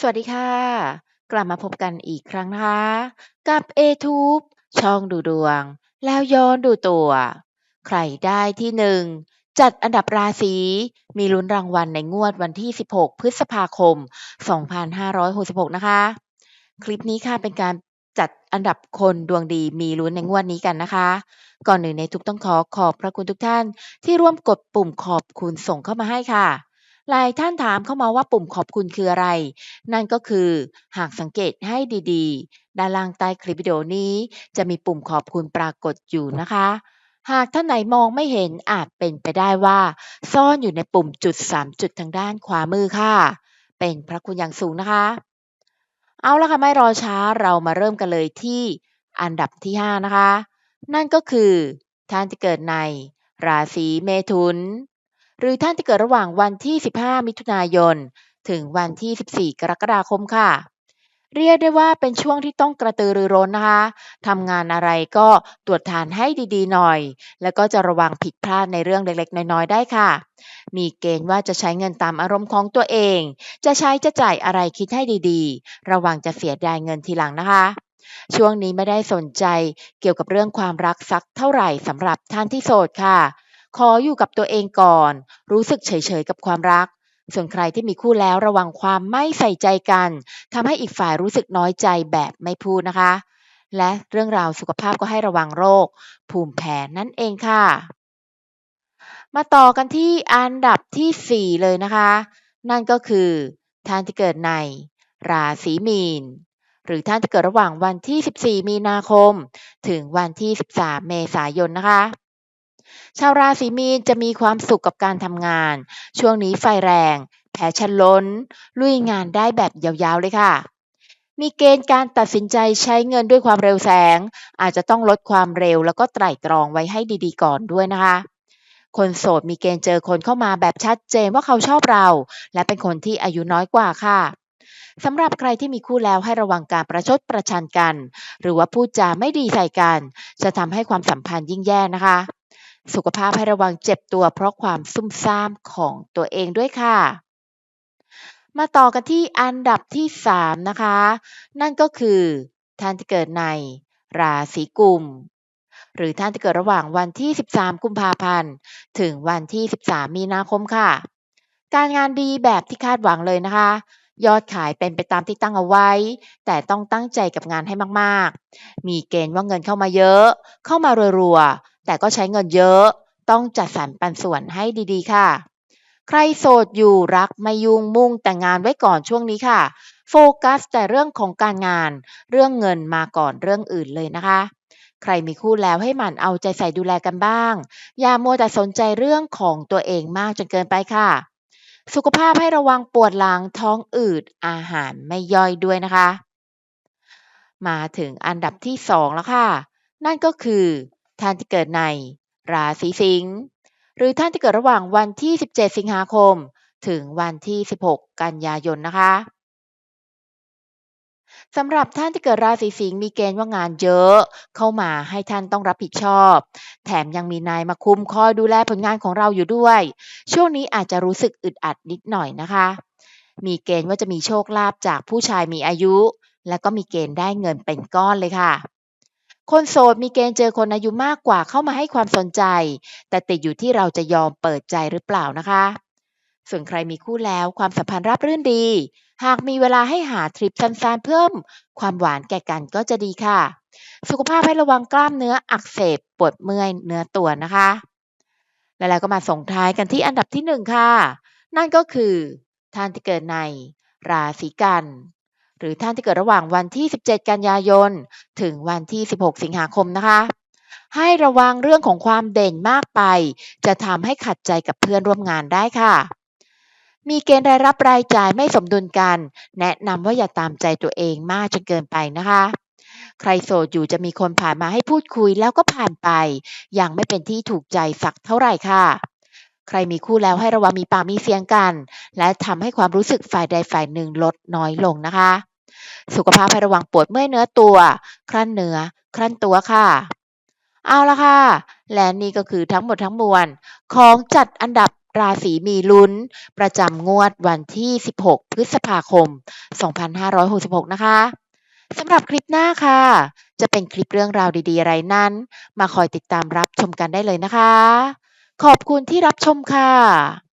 สวัสดีค่ะ กลับมาพบกันอีกครั้งนะคะ กับ A-Tube ช่องดูดวง แล้วย้อนดูตัว ใครได้ที่หนึ่งจัดอันดับราศีมีลุ้นรางวัลในงวดวันที่ 16 พฤษภาคม 2566 นะคะ คลิปนี้ค่ะเป็นการจัดอันดับคนดวงดีมีลุ้นในงวดนี้กันนะคะ ก่อนอื่นในทุกต้องขอขอบพระคุณทุกท่านที่ร่วมกดปุ่มขอบคุณส่งเข้ามาให้ค่ะ หลายท่านถามเข้ามาว่าปุ่มขอบคุณคืออะไร นั่นก็คือ หากสังเกตให้ดีๆ ด้านล่างใต้คลิปวิดีโอนี้ จะมีปุ่มขอบคุณปรากฏอยู่นะคะ หากท่านไหนมองไม่เห็นอาจเป็นไปได้ว่า ซ่อนอยู่ในปุ่มจุด 3 จุดทางด้านขวามือค่ะ เป็นพระคุณอย่างสูงนะคะ เอาละค่ะไม่รอช้าเรามาเริ่มกันเลยที่อันดับที่ 5 นะคะ นั่นก็คือท่านที่เกิดในราศีเมถุน หรือท่านที่เกิดระหว่างวันที่ 15 มิถุนายน ถึงวันที่ 14 กรกฎาคมค่ะ เรียกได้ว่าเป็นช่วงที่ต้องกระตือรือร้นนะคะทำงานอะไรก็ตรวจทานให้ดีๆ หน่อย แล้วก็จะระวังผิดพลาดในเรื่องเล็กๆ น้อยๆ ได้ค่ะ มีเกณฑ์ว่าจะใช้เงินตามอารมณ์ของตัวเอง จะใช้จะจ่ายอะไรคิดให้ดีๆ ระวังจะเสียดายเงินทีหลังนะคะช่วงนี้ไม่ได้สนใจเกี่ยวกับเรื่องความรักสักเท่าไหร่สำหรับท่านที่โสดค่ะ ขออยู่กับตัวเองก่อน รู้สึกเฉยๆกับความรัก ส่วนใครที่มีคู่แล้วระวังความไม่ใส่ใจกันทำให้อีกฝ่ายรู้สึกน้อยใจแบบไม่พูดนะคะ และเรื่องราวสุขภาพก็ให้ระวังโรค ภูมิแพ้นั่นเองค่ะ มาต่อกันที่อันดับที่ 4 เลยนะคะ นั่นก็คือท่านที่เกิดใน ราศีมีนหรือท่านที่เกิดระหว่างวันที่ 14 มีนาคม ถึงวันที่ 13 เมษายนนะคะ ชาวราศีมีนจะมีความสุขกับการทำงาน ช่วงนี้ไฟแรง แผชันล้น ลุยงานได้แบบยาวๆเลยค่ะ มีเกณฑ์การตัดสินใจใช้เงินด้วยความเร็วแสง อาจจะต้องลดความเร็วแล้วก็ไตร่ตรองไว้ให้ดีๆก่อนด้วยนะคะคนโสดมีเกณฑ์เจอคนเข้ามาแบบชัดเจนว่าเขาชอบเรา และเป็นคนที่อายุน้อยกว่าค่ะสำหรับใครที่มีคู่แล้วให้ระวังการประชดประชันกัน หรือว่าพูดจาไม่ดีใส่กัน จะทำให้ความสัมพันธ์ยิ่งแย่นะคะ สุขภาพให้ระวังเจ็บตัวเพราะความซุ่มซ่ามของตัวเองด้วยค่ะ มาต่อกันที่อันดับที่ 3 นะคะ นั่นก็คือท่านที่เกิดในราศีกุม หรือท่านที่เกิดระหว่างวันที่ 13 กุมภาพันธ์ ถึงวันที่ 13 มีนาคมค่ะ การงานดีแบบที่คาดหวังเลยนะคะ ยอดขายเป็นไปตามที่ตั้งเอาไว้ แต่ต้องตั้งใจกับงานให้มากๆ มีเกณฑ์ว่าเงินเข้ามาเยอะ เข้ามารัวๆ แต่ก็ใช้เงินเยอะต้องจัดสรรปันส่วนให้ดีๆ ค่ะ ใครโสดอยู่รักไม่ยุ่งมุ่งแต่งงานไว้ก่อนช่วงนี้ค่ะ โฟกัสแต่เรื่องของการงาน เรื่องเงินมาก่อนเรื่องอื่นเลยนะคะ ใครมีคู่แล้วให้หมั่นเอาใจใส่ดูแลกันบ้าง อย่ามัวแต่สนใจเรื่องของตัวเองมากจนเกินไปค่ะ สุขภาพให้ระวังปวดหลังท้องอืดอาหารไม่ย่อยด้วยนะคะ มาถึงอันดับที่ 2 แล้วค่ะ นั่นก็คือ ท่านที่เกิดใน ราศีสิงห์หรือท่านที่เกิดระหว่างวันที่ 17 สิงหาคม ถึงวันที่ 16 กันยายนนะคะสำหรับท่านที่เกิดราศีสิงห์มีเกณฑ์ว่างานเยอะ เข้ามาให้ท่านต้องรับผิดชอบ แถมยังมีนายมาคุมคอยดูแลผลงานของเราอยู่ด้วย ช่วงนี้อาจจะรู้สึกอึดอัดนิดหน่อยนะคะ มีเกณฑ์ว่าจะมีโชคลาภจากผู้ชายมีอายุ และก็มีเกณฑ์ได้เงินเป็นก้อนเลยค่ะ คนโสดมีเกณฑ์เจอคนอายุมากกว่าเข้ามาให้ความสนใจ แต่ติดอยู่ที่เราจะยอมเปิดใจหรือเปล่านะคะ ส่วนใครมีคู่แล้วความสัมพันธ์ราบรื่นดี หากมีเวลาให้หาทริปสั้นๆเพิ่ม ความหวานแก่กันก็จะดีค่ะ สุขภาพให้ระวังกล้ามเนื้ออักเสบปวดเมื่อยเนื้อตัวนะคะ แล้วเราก็มาส่งท้ายกันที่อันดับที่หนึ่งค่ะ นั่นก็คือท่านที่เกิดในราศีกัน หรือท่านที่เกิดระหว่างวันที่ 17 กันยายน ถึงวันที่ 16 สิงหาคมนะคะ ให้ระวังเรื่องของความเด่นมากไป จะทำให้ขัดใจกับเพื่อนร่วมงานได้ค่ะ มีเกณฑ์รายรับรายจ่ายไม่สมดุลกัน แนะนำว่าอย่าตามใจตัวเองมากจนเกินไปนะคะ ใครโสดอยู่จะมีคนผ่านมาให้พูดคุยแล้วก็ผ่านไป ยังไม่เป็นที่ถูกใจสักเท่าไหร่ค่ะ ใครมีคู่แล้วให้ระวังมีปากมีเสียงกัน และทำให้ความรู้สึกฝ่ายใดฝ่ายหนึ่งลดน้อยลงนะคะ สุขภาพให้ระวังปวดเมื่อยเนื้อตัว ครั่นเนื้อครั่นตัวค่ะ เอาละค่ะ และนี่ก็คือทั้งหมดทั้งมวล ของจัดอันดับราศีมีลุ้น ประจำงวดวันที่ 16 พฤษภาคม 2566 นะคะสำหรับคลิปหน้าค่ะ จะเป็นคลิปเรื่องราวดีๆ อะไรนั้น มาคอยติดตามรับชมกันได้เลยนะคะ ขอบคุณที่รับชมค่ะ